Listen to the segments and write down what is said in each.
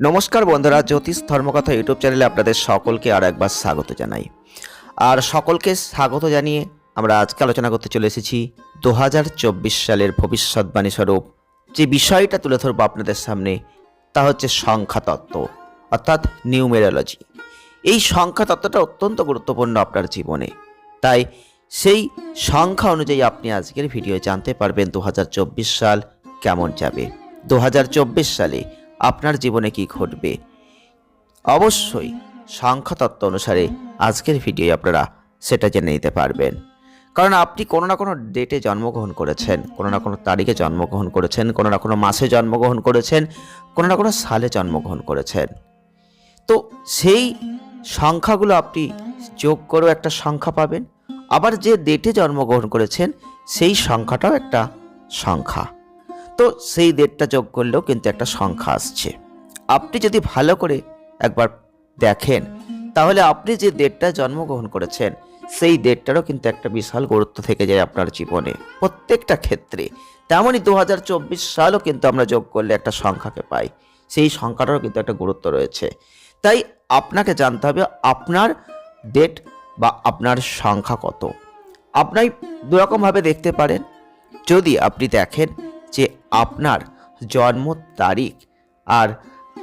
নমস্কার বন্ধুরা, জ্যোতিষ ধর্মকথা ইউটিউব চ্যানেলে আপনাদের সকলকে আর একবার স্বাগত জানাই। আর সকলকে স্বাগত জানিয়ে আমরা আজকে আলোচনা করতে চলে এসেছি দু হাজার চব্বিশ সালের ভবিষ্যৎবাণী স্বরূপ। যে বিষয়টা তুলে ধরবো আপনাদের সামনে তা হচ্ছে সংখ্যা তত্ত্ব অর্থাৎ নিউমেরোলজি। এই সংখ্যা তত্ত্বটা অত্যন্ত গুরুত্বপূর্ণ আপনার জীবনে। তাই সেই সংখ্যা অনুযায়ী আপনি আজকের ভিডিও জানতে পারবেন দু হাজার চব্বিশ সাল কেমন যাবে। দু হাজার চব্বিশ সালে আপনার জীবনে কি ঘটবে? অবশ্যই সংখ্যা তত্ত্ব অনুসারে আজকের ভিডিও আপনারা সেটা জেনে নিতে পারবেন। কারণ আপনি কোনো না কোনো ডেটে জন্মগ্রহণ করেছেন, কোনো না কোনো তারিখে জন্মগ্রহণ করেছেন, কোনো না কোনো মাসে জন্মগ্রহণ করেছেন, কোনো না কোনো সালে জন্মগ্রহণ করেছেন। তো সেই সংখ্যাগুলো আপনি যোগ করেও একটা সংখ্যা পাবেন, আবার যে ডেটে জন্মগ্রহণ করেছেন, সেই সংখ্যাটাও একটা সংখ্যা। তো সেই ডেটটা যোগ করলেও কিন্তু একটা সংখ্যা আসছে। আপনি যদি ভালো করে একবার দেখেন, তাহলে আপনি যে ডেটটা জন্মগ্রহণ করেছেন, সেই ডেটটারও কিন্তু একটা বিশাল গুরুত্ব থেকে যায় আপনার জীবনে। প্রত্যেকটা ক্ষেত্রে। তেমনই দু হাজার চব্বিশ সালও কিন্তু আমরা যোগ করলে একটা সংখ্যাকে পাই। সেই সংখ্যাটারও কিন্তু একটা গুরুত্ব রয়েছে। তাই আপনাকে জানতে হবে, আপনার ডেট বা আপনার সংখ্যা কত। আপনি দুরকমভাবে দেখতে পারেন। যদি আপনি দেখেন যে আপনার জন্ম তারিখ আর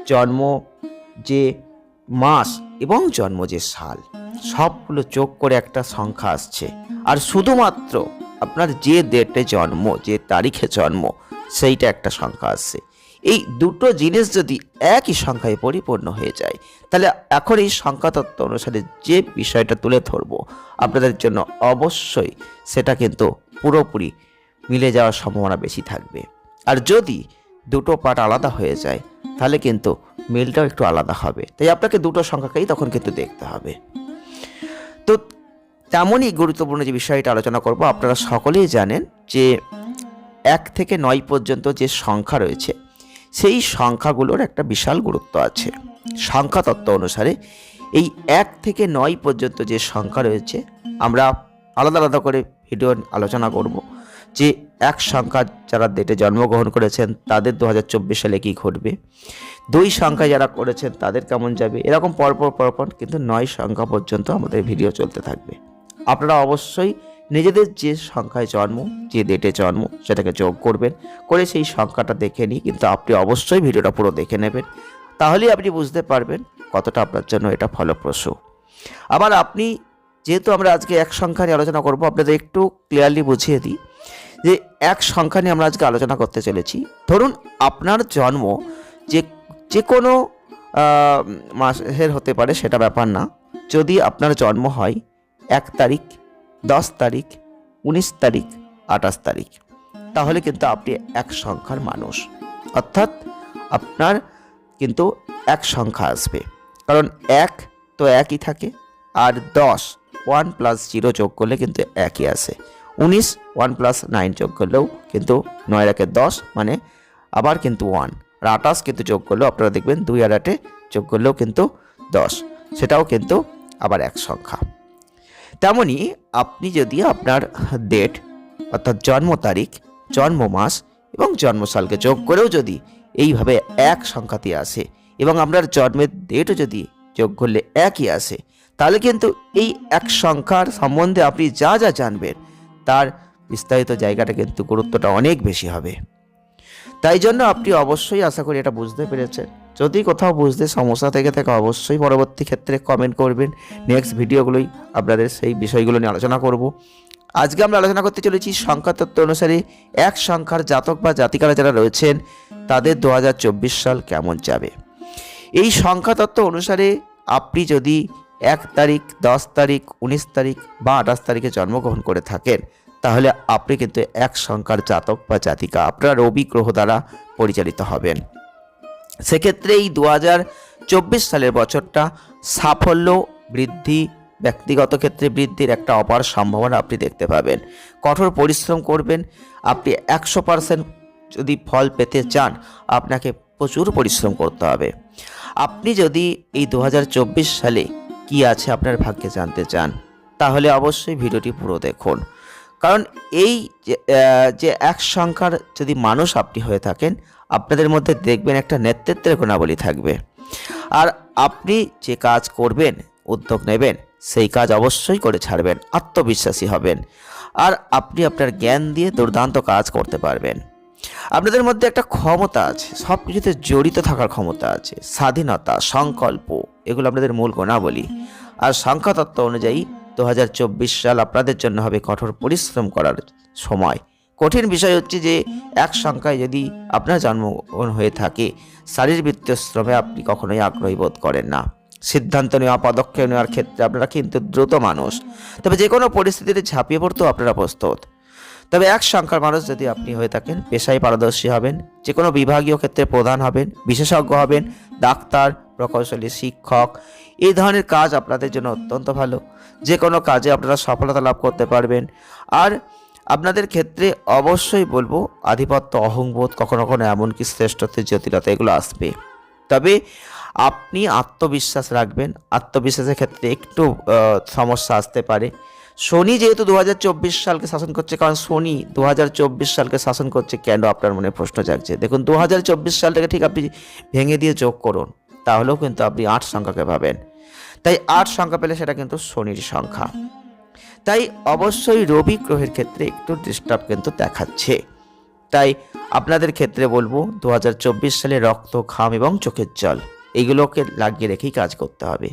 জন্ম যে মাস এবং জন্ম যে সাল, সবগুলো যোগ করে একটা সংখ্যা আসছে। আর শুধুমাত্র আপনার যে ডেটে জন্ম, যে তারিখে জন্ম, সেইটা একটা সংখ্যা আসছে। এই দুটো জিনিস যদি একই সংখ্যায় পরিপূর্ণ হয়ে যায়, তাহলে এখন এই সংখ্যা তত্ত্ব অনুসারে যে বিষয়টা তুলে ধরবো, আপনাদের জন্য অবশ্যই সেটা কিন্তু পুরোপুরি মিলে যাওয়ার সম্ভাবনা বেশি থাকবে। আর যদি দুটো পার্ট আলাদা হয়ে যায়, তাহলে কিন্তু মিলটাও একটু আলাদা হবে। তাই আপনাকে দুটো সংখ্যাকেই তখন কিন্তু দেখতে হবে। তো তেমনই গুরুত্বপূর্ণ যে বিষয়টা আলোচনা করব, আপনারা সকলেই জানেন যে এক থেকে নয় পর্যন্ত যে সংখ্যা রয়েছে, সেই সংখ্যাগুলোর একটা বিশাল গুরুত্ব আছে। সংখ্যা তত্ত্ব অনুসারে এই এক থেকে নয় পর্যন্ত যে সংখ্যা রয়েছে, আমরা আলাদা আলাদা করে ভিডিও আলোচনা করব। যে এক সংখ্যা যারা ডেটে জন্মগ্রহণ করেছেন, তাদের দু হাজার চব্বিশ সালে কী ঘটবে? দুই সংখ্যা যারা করেছেন, তাদের কেমন যাবে? এরকম পরপর পরপর কিন্তু নয় সংখ্যা পর্যন্ত আমাদের ভিডিও চলতে থাকবে। আপনারা অবশ্যই নিজেদের যে সংখ্যায় জন্ম, যে ডেটে জন্ম, সেটাকে যোগ করবেন। করে সেই সংখ্যাটা দেখে নিই কিন্তু আপনি অবশ্যই ভিডিওটা পুরো দেখে নেবেন। তাহলেই আপনি বুঝতে পারবেন কতটা আপনার জন্য এটা ফলপ্রসূ। আবার আপনি, যেহেতু আমরা আজকে এক সংখ্যা নিয়ে আলোচনা করব, আপনাদের একটু ক্লিয়ারলি বুঝিয়ে দিই। যে এক সংখ্যা নিয়ে আমরা আজকে আলোচনা করতে চলেছি। ধরুন আপনার জন্ম যে যে কোনো মাসের হতে পারে সেটা ব্যাপার না। যদি আপনার জন্ম হয় এক তারিখ, দশ তারিখ, উনিশ তারিখ, আঠাশ তারিখ, তাহলে কিন্তু আপনি এক সংখ্যার মানুষ। অর্থাৎ আপনার কিন্তু এক সংখ্যা আসবে। কারণ এক তো একই থাকে, আর দশ ওয়ান প্লাস জিরো যোগ করলে কিন্তু একই আসে। উনিশ ওয়ান প্লাস নাইন যোগ করলেও কিন্তু নয় একে দশ মানে আবার কিন্তু ওয়ান। আর আঠাশ কিন্তু যোগ করলেও আপনারা দেখবেন দুই আর আটে যোগ করলেও কিন্তু দশ। সেটাও কিন্তু আবার এক সংখ্যা। তেমনি আপনি যদি আপনার ডেট অর্থাৎ জন্ম তারিখ, জন্ম মাস এবং জন্মসালকে যোগ করেও যদি এইভাবে এক সংখ্যাতে আসে এবং আপনার জন্মের ডেটও যদি যোগ করলে একই আসে, তাহলে কিন্তু এই এক সংখ্যার সম্বন্ধে আপনি যা যা জানবেন তার বিস্তারিত জায়গাটা কিন্তু গুরুত্বটা অনেক বেশি হবে। তাই জন্য আপনি অবশ্যই আশা করি এটা বুঝতে পেরেছেন। যদি কোথাও বুঝতে সমস্যা থেকে থাকে, অবশ্যই পরবর্তী ক্ষেত্রে কমেন্ট করবেন। নেক্সট ভিডিওগুলোই আপনাদের সেই বিষয়গুলো নিয়ে আলোচনা করব। আজকে আমরা আলোচনা করতে চলেছি সংখ্যা তত্ত্ব অনুসারে এক সংখ্যার জাতক বা জাতিকারা যারা রয়েছেন, তাদের দু হাজার চব্বিশ সাল কেমন যাবে? এই সংখ্যা তত্ত্ব অনুসারে আপনি যদি এক তারিখ, দশ তারিখ, উনিশ তারিখ বা আঠাশ তারিখে জন্মগ্রহণ করে থাকেন। তাহলে আপনি কিন্তু এক সংখ্যার জাতক বা জাতিকা। আপনার রবি গ্রহ দ্বারা পরিচালিত হবেন। সেক্ষেত্রে এই দু চব্বিশ সালের বছরটা সাফল্য, বৃদ্ধি, ব্যক্তিগত ক্ষেত্রে বৃদ্ধির একটা অপার সম্ভাবনা আপনি দেখতে পাবেন। কঠোর পরিশ্রম করবেন। আপনি একশো পার্সেন্ট যদি ফল পেতে চান, আপনাকে প্রচুর পরিশ্রম করতে হবে। আপনি যদি এই দু হাজার চব্বিশ সালে কি আছে আপনার ভাগ্যে জানতে চান, তাহলে অবশ্যই ভিডিওটি পুরো দেখুন। কারণ এই যে এক সংখ্যার যদি মানুষ আপনি হয়ে থাকেন, আপনাদের মধ্যে দেখবেন একটা নেতৃত্বের গুণাবলী থাকবে। আর আপনি যে কাজ করবেন, উদ্যোগ নেবেন, সেই কাজ অবশ্যই করে ছাড়বেন, আত্মবিশ্বাসী হবেন। আর আপনি আপনার জ্ঞান দিয়ে দুর্দান্ত কাজ করতে পারবেন। আপনাদের মধ্যে একটা ক্ষমতা আছে সব কিছুতে জড়িত থাকার ক্ষমতা আছে, স্বাধীনতা, সংকল্প, এগুলো আপনাদের মূল গুণাবলী। আর সংখ্যা তত্ত্ব অনুযায়ী দু হাজার চব্বিশ সাল আপনাদের জন্য হবে কঠোর পরিশ্রম করার সময়। কঠিন বিষয় হচ্ছে যে, এক সংখ্যায় যদি আপনার জন্মগ্রহণ হয়ে থাকে, শারীরবৃত্তীয় শ্রমে আপনি কখনোই আগ্রহী বোধ করেন না। সিদ্ধান্ত নেওয়া, পদক্ষেপ নেওয়ার ক্ষেত্রে আপনারা কিন্তু দ্রুত মানুষ। তবে যে কোনো পরিস্থিতিতে ঝাঁপিয়ে পড়তেও আপনারা প্রস্তুত। তবে এক সংখ্যার মানুষ যদি আপনি হয়ে থাকেন, পেশায় পারদর্শী হবেন যে কোনো বিভাগীয় ক্ষেত্রে প্রধান হবেন, বিশেষজ্ঞ হবেন, ডাক্তার, প্রকৌশলী, শিক্ষক, এই ধরনের কাজ আপনাদের জন্য অত্যন্ত ভালো। যে কোনো কাজে আপনারা সফলতা লাভ করতে পারবেন। আর আপনাদের ক্ষেত্রে অবশ্যই বলব, আধিপত্য অহংবোধ কখনো কখনো এমনকি শ্রেষ্ঠত্বের জটিলতা এগুলো আসবে। তবে আপনি আত্মবিশ্বাস রাখবেন। আত্মবিশ্বাসের ক্ষেত্রে একটু সমস্যা আসতে পারে। শনি যেহেতু দু হাজার চব্বিশ সালকে শাসন করছে, কারণ শনি দু হাজার চব্বিশ সালকে শাসন করছে, কেন আপনার মনে প্রশ্ন জাগছে? দেখুন দু সালটাকে ঠিক আপনি ভেঙে দিয়ে যোগ করুন, তাহলেও কিন্তু আপনি আট সংখ্যাকে পাবেন। তাই আট সংখ্যা পেলে সেটা কিন্তু শনির সংখ্যা। তাই অবশ্যই রবি গ্রহের ক্ষেত্রে একটু ডিস্টার্ব কিন্তু দেখাচ্ছে। তাই আপনাদের ক্ষেত্রে বলব দু হাজার চব্বিশ সালে রক্ত, ঘাম এবং চোখের জল, এইগুলোকে লাগিয়ে রেখেই কাজ করতে হবে।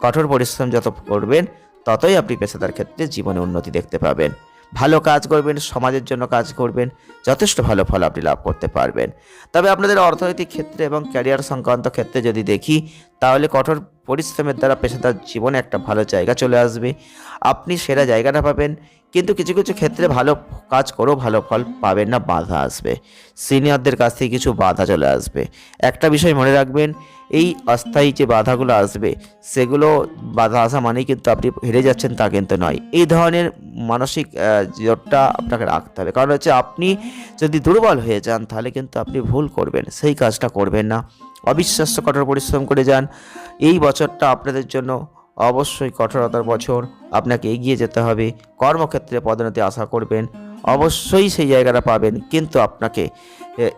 কঠোর পরিশ্রম যত করবেন ততই আপনি পেশাদার ক্ষেত্রে জীবনে উন্নতি দেখতে পাবেন। ভালো কাজ করবেন, সমাজের জন্য কাজ করবেন, যথেষ্ট ভালো ফল আপনি লাভ করতে পারবেন। তবে আপনাদের অর্থনৈতিক ক্ষেত্রে এবং ক্যারিয়ার সংক্রান্ত ক্ষেত্রে যদি দেখি, তাহলে কঠোর পরিশ্রমের দ্বারা পেশাদার জীবনে একটা ভালো জায়গা চলে আসবে। আপনি সেরা জায়গাটা পাবেন, কিন্তু কিছু কিছু ক্ষেত্রে ভালো কাজ করেও ভালো ফল পাবেন না, বাধা আসবে। সিনিয়রদের কাছ থেকে কিছু বাধা চলে আসবে। একটা বিষয় মনে রাখবেন এই অস্থায়ী যে বাধাগুলো আসবে, সেগুলো বাধা আসা মানেই কিন্তু আপনি হেরে যাচ্ছেন তা কিন্তু নয়। এই ধরনের মানসিক জোরটা আপনাকে রাখতে হবে। কারণ হচ্ছে আপনি যদি দুর্বল হয়ে যান, তাহলে কিন্তু আপনি ভুল করবেন, সেই কাজটা করবেন না। অবিশ্বাস্য কঠোর পরিশ্রম করে যান। এই বছরটা আপনাদের জন্য অবশ্যই কঠোরতার বছর। আপনাকে এগিয়ে যেতে হবে। কর্মক্ষেত্রে পদোন্নতি আশা করবেন। অবশ্যই সেই জায়গাটা পাবেন। কিন্তু আপনাকে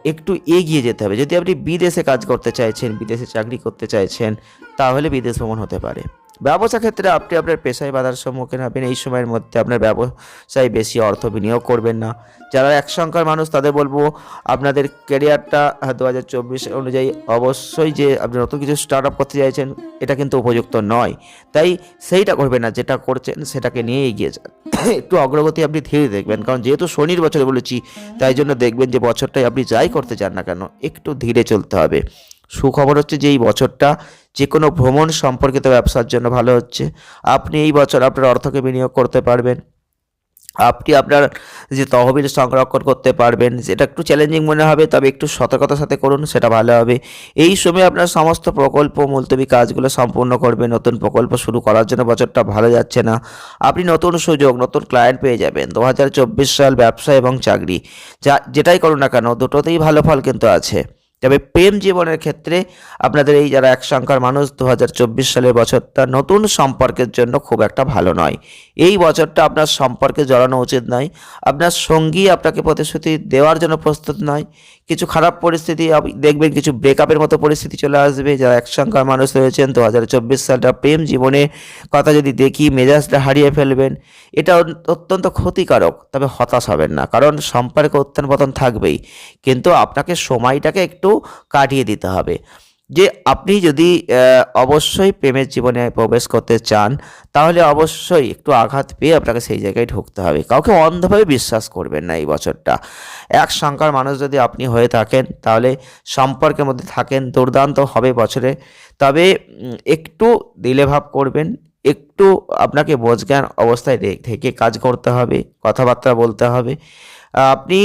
একটু এগিয়ে যেতে হবে। যদি আপনি বিদেশে কাজ করতে চাইছেন, বিদেশে চাকরি করতে চাইছেন, তাহলে বিদেশ ভ্রমণ হতে পারে। ব্যবসা ক্ষেত্রে আপনি আপনার পেশায় বাধার সম্মুখীন হবেন। এই সময়ের মধ্যে আপনার ব্যবসায় বেশি অর্থ বিনিয়োগ করবেন না। যারা এক সংখ্যার মানুষ, তাদের বলব, আপনাদের ক্যারিয়ারটা দু হাজার চব্বিশ অনুযায়ী অবশ্যই যে আপনি নতুন কিছু স্টার্ট আপ করতে চাইছেন, এটা কিন্তু উপযুক্ত নয়। তাই সেইটা করবেন না, যেটা করছেন সেটাকে নিয়ে এগিয়ে যান। একটু অগ্রগতি আপনি ধীরে দেখবেন, কারণ যেহেতু শনির বছরে বলেছি, তাই জন্য দেখবেন যে বছরটায় আপনি যাই করতে চান না কেন, একটু ধীরে চলতে হবে। সুখবর হচ্ছে যে এই বছরটা যে কোনো ভ্রমণ সম্পর্কিত ব্যবসার জন্য ভালো হচ্ছে। আপনি এই বছর আপনার অর্থকে বিনিয়োগ করতে পারবেন। আপনি আপনার যে তহবিল সংরক্ষণ করতে পারবেন যেটা একটু চ্যালেঞ্জিং মনে হবে, তবে একটু সতর্কতার সাথে করুন, সেটা ভালো হবে। এই সময় আপনার সমস্ত প্রকল্প, মুলতবি কাজগুলো সম্পূর্ণ করবে নতুন প্রকল্প শুরু করার জন্য বছরটা ভালো যাচ্ছে না। আপনি নতুন সুযোগ, নতুন ক্লায়েন্ট পেয়ে যাবেন। দু হাজার চব্বিশ সাল ব্যবসা এবং চাকরি। যা, যেটাই করুন না কেন, দুটোতেই ভালো ফল কিন্তু আছে। তবে প্রেম জীবনের ক্ষেত্রে আপনাদের এই যারা এক সংখ্যার মানুষ দু হাজার চব্বিশ সালের বছরটা নতুন সম্পর্কের জন্য খুব একটা ভালো নয়। এই বছরটা আপনার সম্পর্কে জড়ানো উচিত নয়। আপনার সঙ্গী আপনাকে প্রতিশ্রুতি দেওয়ার জন্য প্রস্তুত নয়। কিছু খারাপ পরিস্থিতি দেখবেন কিছু ব্রেকআপের মতো পরিস্থিতি চলে আসবে। যারা এক সংখ্যার মানুষ রয়েছেন দু হাজার চব্বিশ সালটা প্রেম জীবনে কথা যদি দেখি, মেজাজটা হারিয়ে ফেলবেন, এটা অত্যন্ত ক্ষতিকারক। তবে হতাশ হবেন না, কারণ সম্পর্কে উত্থান পতন থাকবেই। কিন্তু আপনাকে সময়টাকে একটু কাটিয়ে দিতে হবে। যে আপনি যদি অবশ্যই প্রেমের জীবনে প্রবেশ করতে চান, তাহলে অবশ্যই একটু আঘাত পেয়ে আপনাকে সেই জায়গায় ঢুকতে হবে। কাউকে অন্ধভাবে বিশ্বাস করবেন না এই বছরটা। এক সংখ্যার মানুষ যদি আপনি হয়ে থাকেন, তাহলে সম্পর্কের মধ্যে থাকেন, দুর্দান্ত হবে বছরে। তবে একটু দিলে ভাব করবেন, একটু আপনাকে বোঝজ্ঞান অবস্থায় থেকে কাজ করতে হবে, কথাবার্তা বলতে হবে। আপনি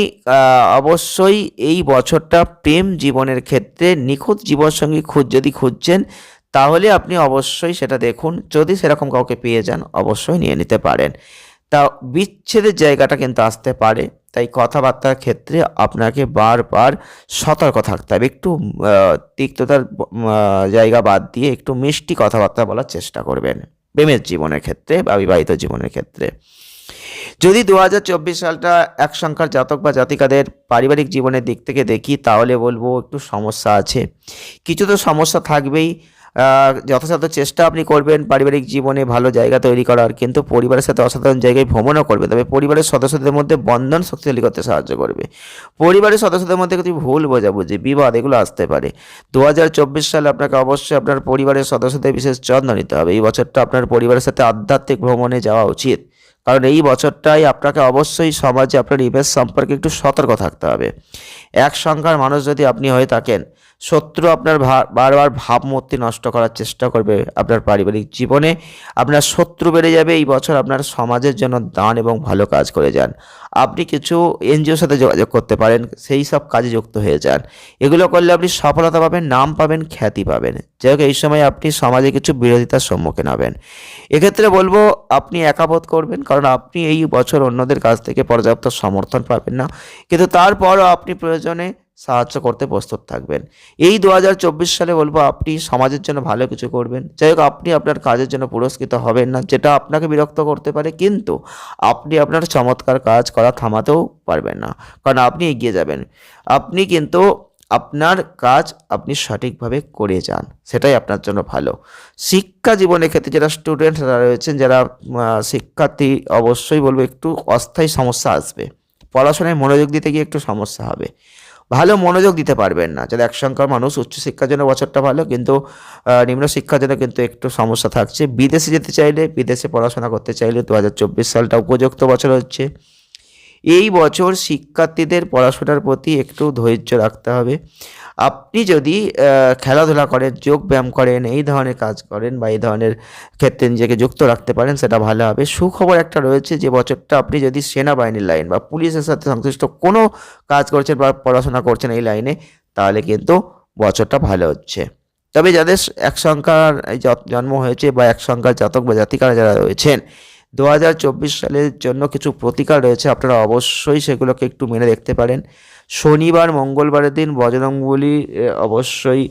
অবশ্যই এই বছরটা প্রেম জীবনের ক্ষেত্রে নিখুঁত জীবনসঙ্গী খুঁজ যদি খুঁজছেন, তাহলে আপনি অবশ্যই সেটা দেখুন। যদি সেরকম কাউকে পেয়ে যান, অবশ্যই নিয়ে নিতে পারেন। তা বিচ্ছেদের জায়গাটা কিন্তু আসতে পারে। তাই কথাবার্তার ক্ষেত্রে আপনাকে বারবার সতর্ক থাকতে হবে। একটু তিক্ততার জায়গা বাদ দিয়ে একটু মিষ্টি কথাবার্তা বলার চেষ্টা করবেন। প্রেমের জীবনের ক্ষেত্রে বা বিবাহিত জীবনের ক্ষেত্রে। যদি দু হাজার চব্বিশ সালটা এক সংখ্যার জাতক বা জাতিকাদের পারিবারিক জীবনের দিক থেকে দেখি, তাহলে বলব একটু সমস্যা আছে। কিছু তো সমস্যা থাকবেই। যথাযথ চেষ্টা আপনি করবেন পারিবারিক জীবনে ভালো জায়গা তৈরি করার, কিন্তু পরিবারের সাথে অসাধারণ জায়গায় ভ্রমণও করবে তবে পরিবারের সদস্যদের মধ্যে বন্ধন শক্তিশালী করতে সাহায্য করবে। পরিবারের সদস্যদের মধ্যে কিছু ভুল বোঝাবুঝি, বিবাদ, এগুলো আসতে পারে। দু হাজার চব্বিশ সালে আপনাকে অবশ্যই আপনার পরিবারের সদস্যদের বিশেষ যত্ন নিতে হবে। এই বছরটা আপনার পরিবারের সাথে আধ্যাত্মিক ভ্রমণে যাওয়া উচিত। কারণ এই বছরটাই আপনাকে অবশ্যই সমাজে আপনার ইমেজ সম্পর্কে একটু সতর্ক থাকতে হবে। এক সংখ্যার মানুষ যদি আপনি হয়ে থাকেন শত্রু আপনার বারবার ভাবমূর্তি নষ্ট করার চেষ্টা করবে আপনার পারিবারিক জীবনে। আপনার শত্রু বেড়ে যাবে, এই বছর আপনার সমাজের জন্য দান এবং ভালো কাজ করে যান। আপনি কিছু এনজিওর সাথে যোগাযোগ করতে পারেন, সেই সব কাজে যুক্ত হয়ে যান। এগুলো করলে আপনি সফলতা পাবেন, নাম পাবেন, খ্যাতি পাবেন। যাই হোক, এই সময় আপনি সমাজে কিছু বিরোধিতার সম্মুখীন হবেন। এক্ষেত্রে বলব, আপনি একাবোধ করবেন, কারণ আপনি এই বছর অন্যদের কাছ থেকে পর্যাপ্ত সমর্থন পাবেন না। কিন্তু তারপরও আপনি প্রয়োজনে সাহায্য করতে প্রস্তুত থাকবেন। এই দু হাজার চব্বিশ সালে বলব, আপনি সমাজের জন্য ভালো কিছু করবেন। যাই হোক, আপনি আপনার কাজের জন্য পুরস্কৃত হবেন না, যেটা আপনাকে বিরক্ত করতে পারে, কিন্তু আপনি আপনার চমৎকার কাজ করা থামাতেও পারবেন না, কারণ আপনি এগিয়ে যাবেন। আপনি কিন্তু আপনার কাজ আপনি সঠিকভাবে করে যান, সেটাই আপনার জন্য ভালো। শিক্ষা জীবনের ক্ষেত্রে যারা স্টুডেন্টরা রয়েছেন, যারা শিক্ষার্থী, অবশ্যই বলব একটু অস্থায়ী সমস্যা আসবে। পড়াশোনায় মনোযোগ দিতে গিয়ে একটু সমস্যা হবে। ভালো মনোযোগ দিতে পারবেন না। যাদের এক সংখ্যার মানুষ উচ্চশিক্ষার জন্য বছরটা ভালো, কিন্তু নিম্ন শিক্ষার জন্য কিন্তু একটু সমস্যা থাকছে। বিদেশে যেতে চাইলে, বিদেশে পড়াশোনা করতে চাইলে দু হাজার চব্বিশ সালটা উপযুক্ত বছর হচ্ছে। এই বছর শিক্ষার্থীদের পড়াশোনার প্রতি একটু ধৈর্য রাখতে হবে। আপনি যদি খেলাধুলা করেন, যোগ ব্যায়াম করেন, এই ধরনের কাজ করেন বা এই ধরনের ক্ষেত্রে নিজেকে যুক্ত রাখতে পারেন, সেটা ভালো হবে। সুখবর একটা রয়েছে যে, বছরটা আপনি যদি সেনাবাহিনীর লাইন বা পুলিশের সাথে সংশ্লিষ্ট কোনো কাজ করছেন বা পড়াশোনা করছেন এই লাইনে, তাহলে কিন্তু বছরটা ভালো হচ্ছে। তবে যাদের এক সংখ্যার জন্ম হয়েছে বা এক সংখ্যার জাতক বা জাতিকারা যারা রয়েছেন দু হাজার চব্বিশ সালের জন্য কিছু প্রতিকার রয়েছে আপনারা অবশ্যই সেগুলোকে একটু মেনে দেখতে পারেন। শনিবার মঙ্গলবারের দিন বজরংবলী অবশ্যই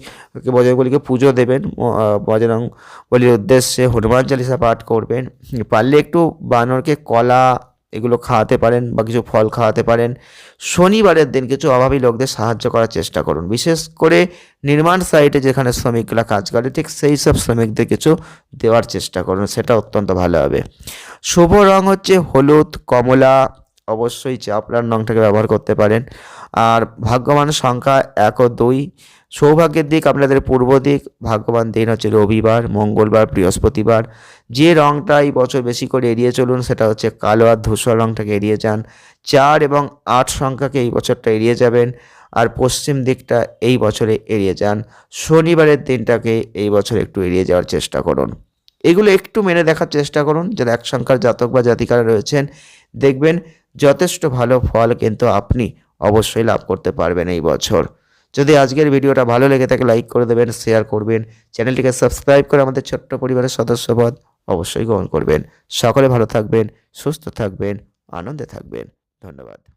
বজরংবলীকে পুজো দেবেন। ম- আহ, বজরং বলির উদ্দেশ্যে হনুমান চালিসা পাঠ করবেন। পারলে একটু বানরকে কলা এগুলো খাওয়াতে পারেন বা কিছু ফল খাওয়াতে পারেন। শনিবারের দিন কিছু অভাবী লোকদের সাহায্য করার চেষ্টা করুন। বিশেষ করে নির্মাণ সাইটে যেখানে শ্রমিকরা কাজ করে ঠিক সেই সব শ্রমিকদের কিছু দেওয়ার চেষ্টা করুন সেটা অত্যন্ত ভালো হবে। শুভ রং হচ্ছে হলুদ, কমলা। অবশ্যই চাপড়ার রংটাকে ব্যবহার করতে পারেন। আর ভাগ্যবান সংখ্যা এক ও দুই। সৌভাগ্যের দিক, আপনাদের পূর্ব দিক। ভাগ্যবান দিন হচ্ছে রবিবার, মঙ্গলবার, বৃহস্পতিবার। যে রংটা এই বছর বেশি করে এড়িয়ে চলুন, সেটা হচ্ছে কালো আর ধূসর রংটাকে এড়িয়ে যান। চার এবং আট সংখ্যাকে এই বছরটা এড়িয়ে যাবেন আর পশ্চিম দিকটা এই বছরে এড়িয়ে যান। শনিবারের দিনটাকে এই বছর একটু এড়িয়ে যাওয়ার চেষ্টা করুন। এগুলো একটু মেনে দেখার চেষ্টা করুন যারা এক সংখ্যার জাতক বা জাতিকারা রয়েছেন। দেখবেন যথেষ্ট ভালো ফল কিন্তু আপনি অবশ্যই লাভ করতে পারবেন এই বছর। যদি আজকের ভিডিওটা ভালো লেগে থাকে, লাইক করে দেবেন, শেয়ার করবেন, চ্যানেলটিকে সাবস্ক্রাইব করে আমাদের ছোট্ট পরিবারের সদস্যপদ অবশ্যই গ্রহণ করবেন। সকলে ভালো থাকবেন, সুস্থ থাকবেন, আনন্দে থাকবেন। ধন্যবাদ।